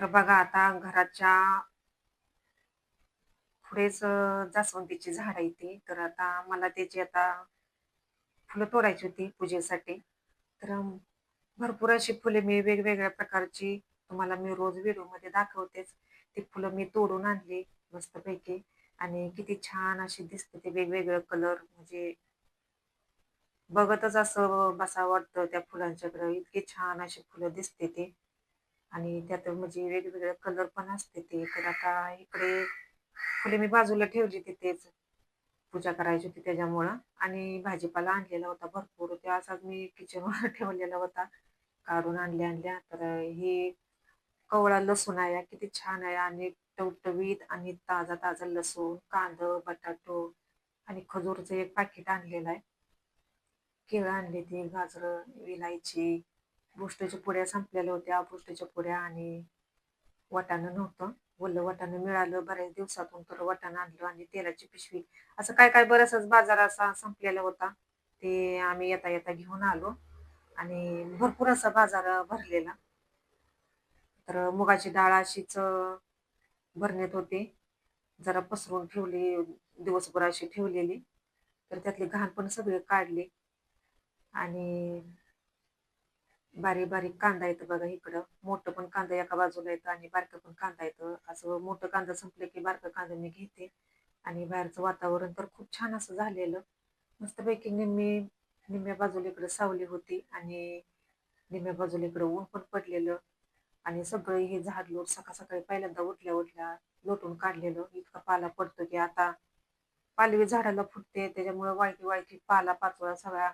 तर बघा आता घराच्या पुढेच जास्वंदीची झाड येते तर आता मला त्याची आता फुलं तोडायची होती पूजेसाठी. तर भरपूर अशी फुले मी वेगवेगळ्या प्रकारची तुम्हाला मी रोज व्हिडिओमध्ये दाखवतेच. ती फुलं मी तोडून आणली मस्तपैकी आणि किती छान अशी दिसते ते वेगवेगळे कलर म्हणजे बघतच असं बसावं वाटतं त्या फुलांच्याकडे. इतकी छान अशी फुलं दिसते ते आणि त्यात म्हणजे वेगवेगळे कलर पण असते ते. तर आता इकडे फुले मी बाजूला ठेवली तिथेच. पूजा करायची होती त्याच्यामुळं आणि भाजीपाला आणलेला होता भरपूर. ते असाच मी किचनवर ठेवलेला होता. काढून आणल्या आणल्या. तर हे कवळा लसूण आहे. किती छान आहे आणि टवटवीत आणि ताजा ताजा लसूण, कांदं बटाटो आणि खजूरचं एक पाकीट आणलेलं आहे. केळं आणली ती, गाजरं, इलायची, बुष्टाच्या पुड्या संपलेल्या होत्या. बुष्टाच्या पुड्या आणि वाटाणं नव्हतं. बोललं वाटाणं मिळालं बऱ्याच दिवसातून तर वाटाणं आणलं आणि तेलाची पिशवी. असं काय काय बराचसाच बाजार असा संपलेला होता. ते आम्ही येता येता घेऊन आलो आणि भरपूर असा बाजार भरलेला. तर मुगाची डाळ अशीच भरण्यात होते होती. जरा पसरून ठेवली, दिवसभर अशी ठेवलेली. तर त्यातली घाण पण सगळी काढले आणि बारीक बारीक कांदा येतो बघा इकडं. मोठं पण कांदा एका बाजूला येतं आणि बारकं पण कांदा येतं. असं मोठं कांदा संपलं की बारकं कांदा मी घेते आणि बाहेरचं वातावरण तर खूप छान असं झालेलं. मस्तपैकी निम्मी निम्म्या बाजूला इकडं सावली होती आणि निम्म्या बाजूला इकडं ऊन पण पडलेलं आणि सगळं हे झाड लोट सकाळ-सकाळी पहिल्यांदा उठल्या-उठल्या लोटून काढलेलं. इतका पाला पडतो की आता पालवी झाडाला फुटते त्याच्यामुळे वाळकी-वाळकी पाला-पाचोळा सगळा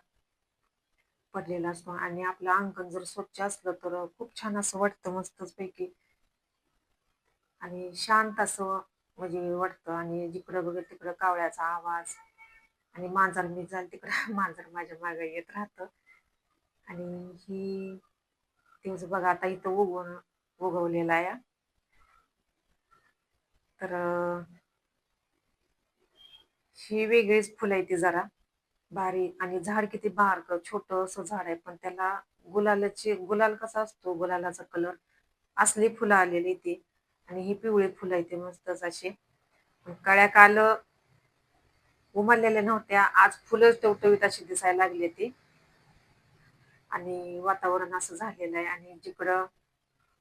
पडलेला असतो आणि आपलं अंगण जर स्वच्छ असलं तर खूप छान असं वाटतं मस्तच पैकी आणि शांत असं म्हणजे वाटतं आणि जिकडं बघेल तिकडं कावळ्याचा आवाज आणि मांजर मी जाल तिकडं मांजर माझ्या मागे येत राहतं. आणि ही तेच बघा आता इथं उगवून उगवलेला आहे. तर ही वेगळीच फुलं आहे ती जरा. बारीक आणि झाड किती बारक छोट असं झाड आहे पण त्याला गुलालाची गुलाल कसा असतो? गुलालाचा कलर असली फुलं आलेली ती. आणि ही पिवळी फुलं आहे ती मस्तच अशी. कळ्या काल उमललेल्या नव्हत्या. आज फुलं टवटवीत अशी दिसायला लागली ती. आणि वातावरण असं झालेलं आहे. आणि जिकडं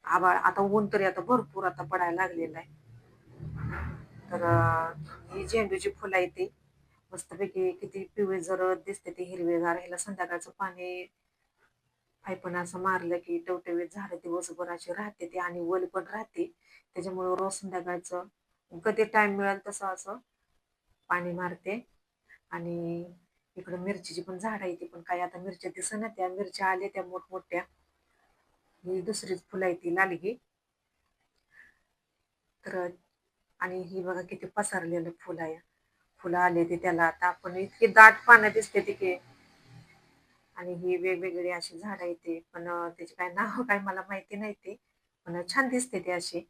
आभाळ आता ऊन तरी आता भरपूर आता पडायला लागलेलं आहे. तर ही झेंडूची फुलं आहे ती. मस्तपैकी किती पिवळी जर दिसते ती हिरवेगार ह्याला संध्याकाळचं पाणी पायपण असं मारलं की टवटवीत झाडं दिवसभर अशी राहते ती आणि वल पण राहते. त्याच्यामुळे रोज संध्याकाळचं कधी टाइम मिळेल तसं असं पाणी मारते. आणि इकडं मिरचीची पण झाड आहे ती पण काही आता मिरच्या दिसना त्या मिरच्या आल्या त्या मोठमोठ्या. ही दुसरीच फुलं आहे ती लालगी तर आणि ही बघा किती पसरलेलं फुल आहे. फुलं आले ते त्याला. आता आपण इतकी दाट पानं दिसते तिथे. आणि ही वेगवेगळी अशी झाडं येते पण त्याचे त्याची काय नाव काय मला माहिती नाही ते. पण छान दिसते ते अशी.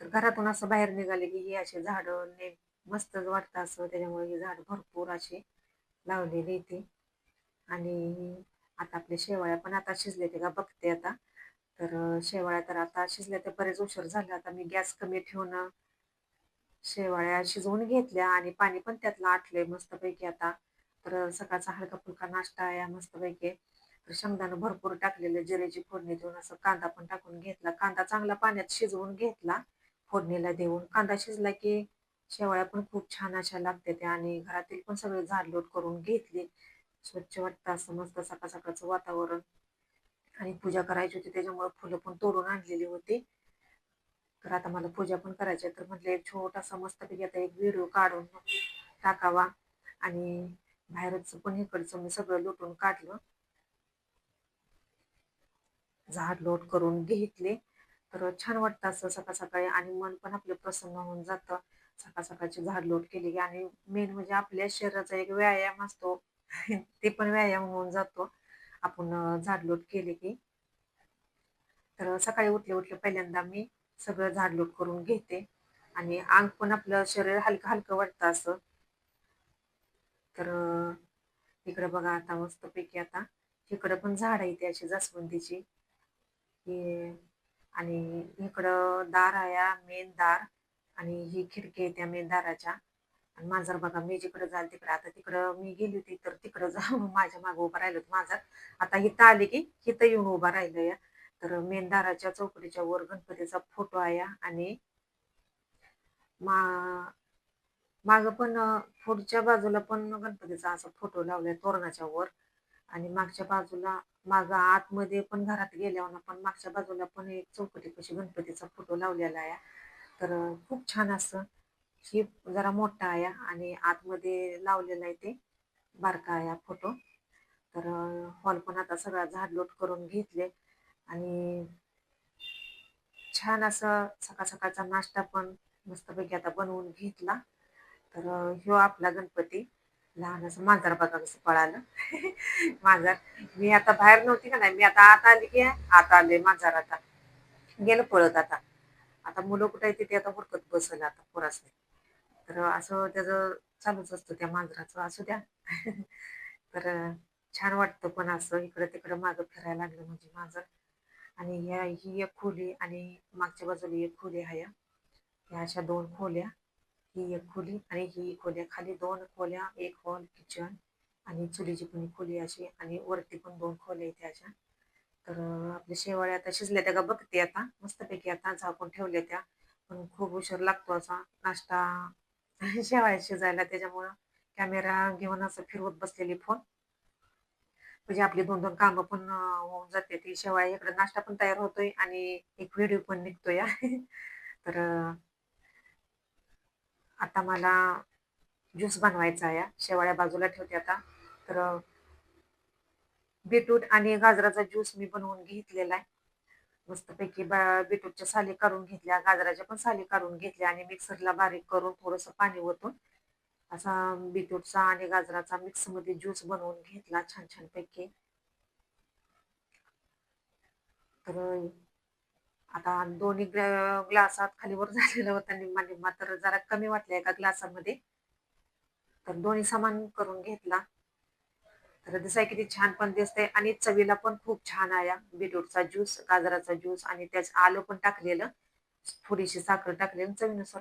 तर घरातून असं बाहेर निघाले की ही अशी झाडं ने मस्तच वाटतं असं. त्याच्यामुळे ही झाड भरपूर अशी लावलेली ते. आणि आता आपल्या शेवाळ्या पण आता शिजले ते का बघते आता. तर शेवाळ्या तर आता शिजल्या तर बरेच उशीर झाला. आता मी गॅस कमी ठेवणं शेवाळ्या शिजवून घेतल्या आणि पाणी पण त्यातलं आटलंय मस्तपैकी आता. तर सकाळचा हलका फुलका नाश्ता आहे मस्तपैकी. तर शेंगदाणं भरपूर टाकलेलं जिरेची फोडणी देऊन असं कांदा पण टाकून घेतला. कांदा चांगला पाण्यात शिजवून घेतला फोडणीला देऊन. कांदा शिजला की शेवाळ्या पण खूप छान अशा लागते त्या आणि घरातील पण सगळे झाडलोट करून घेतली. स्वच्छ वाटतं असं मस्त सकाळ सकाळचं वातावरण. आणि पूजा करायची होती त्याच्यामुळे फुलं पण तोडून आणलेली होती. तर आता मला पूजा पण करायची आहे. तर म्हटलं एक छोटासा मस्तपैकी आता एक व्हिडिओ काढून टाकावा. आणि बाहेरचं पण इकडचं मी सगळं लुटून काढलं. झाड लोट करून घेतले. तर छान वाटतं असं सकाळ सकाळी. आणि मन पण आपलं प्रसन्न होऊन जातं. सकाळ सकाळची झाड लोट केली. की आणि मेन म्हणजे आपल्या शरीराचा एक व्यायाम असतो. ते पण व्यायाम होऊन जातो. आपण झाडलोट केले की. तर सकाळी उठले उठले पहिल्यांदा मी सगळं झाडलोट करून घेते. आणि अंग पण आपलं शरीर हलकं हलकं वाटतं असं. तर इकडं बघा आता मस्तपैकी आता. इकडं पण झाड आहे ते अशी जास्वंदीची. आणि इकडं दार आहे मेन दार. आणि ही खिडकी आहे त्या मेन दाराच्या. आणि मांजर बघा मी जिकडे जाल तिकडे. आता तिकडं मी गेली होती तर तिकडं जाऊन माझ्या मागं उभं राहिलं होतं मांजर. आता इथं आले की इथं येऊन उभा राहिलं या तर मेंदाराच्या चौकडीच्या वर गणपतीचा फोटो आहे आणि मा मागं पण पुढच्या बाजूला पण गणपतीचा असा फोटो लावलाय तोरणाच्या वर. आणि मागच्या बाजूला मागं आतमध्ये पण घरात गेल्यावर पण मागच्या बाजूला पण एक चौकटीपाशी गणपतीचा फोटो लावलेला आहे. तर खूप छान असं ही जरा मोठा आहे आणि आतमध्ये लावलेला आहे ते बारका आहे फोटो. तर हॉल पण आता सगळा झाडलोट करून घेतले आणि छान असं सकाळ सकाळचा नाश्ता पण मस्तपैकी आता बनवून घेतला. तर ह्यो आपला गणपती. लहान असं मांजर बघा कसं पळालं. मांजर. मी आता बाहेर नव्हती का नाही मी आता आत आली की आता आले मांजर आता. गेलं पळत आता. आता मुलं कुठे येते ते आता हुडकत बसल आता पोरासने. तर असं त्याचं चालूच असतं त्या मांजराचं. असू द्या. तर छान वाटतं पण असं इकडं तिकडं मागं फिरायला लागलं म्हणजे मांजर. आणि ह्या ही एक खोली आणि मागच्या बाजूला एक खोली आहे. ह्या अशा दोन खोल्या ही एक खोली आणि ही खोल्या खाली. दोन खोल्या एक हॉल किचन आणि चुलीची पण खोली अशी आणि वरती पण दोन खोल्या आहेत अशा. तर आपल्या शेवाळ्या आता शिजल्या त्या का बघते आता. मस्तपैकी आता झाकून ठेवल्या त्या. पण खूप उशीर लागतो असा. नाश्ता शेवाळ्या शिजायला त्याच्यामुळं कॅमेरा घेऊन असं फिरवत बसलेली फोन म्हणजे आपली दोन दोन कामं पण होऊन जाते. ती शेवाळ्या इकडे नाश्ता पण तयार होतोय आणि एक व्हिडिओ पण निघतोय. तर आता मला ज्यूस बनवायचा आहे. शेवाळ्या बाजूला ठेवते आता. तर बीटरूट आणि गाजराचा ज्यूस मी बनवून घेतलेला आहे. मस्तपैकी बीटरूटच्या साली काढून घेतल्या. गाजराच्या पण साली काढून घेतल्या आणि मिक्सरला बारीक करून थोडंसं पाणी ओतून असा बीटरूटचा आणि गाजराचा मिक्समध्ये ज्यूस बनवून घेतला छान छान पैकी. तर आता दोन्ही ग्लासात खालीवर झालेलं होतं निम्मा निम्मा तर जरा कमी वाटलं एका ग्लासामध्ये. तर दोन्ही सामान करून घेतला. तर दिसाय किती छान पण दिसतंय आणि चवीला पण खूप छान आया बीटरूटचा ज्यूस गाजराचा ज्यूस आणि त्याच आलं पण टाकलेलं. थोडीशी साखर टाकलेली चवीनुसार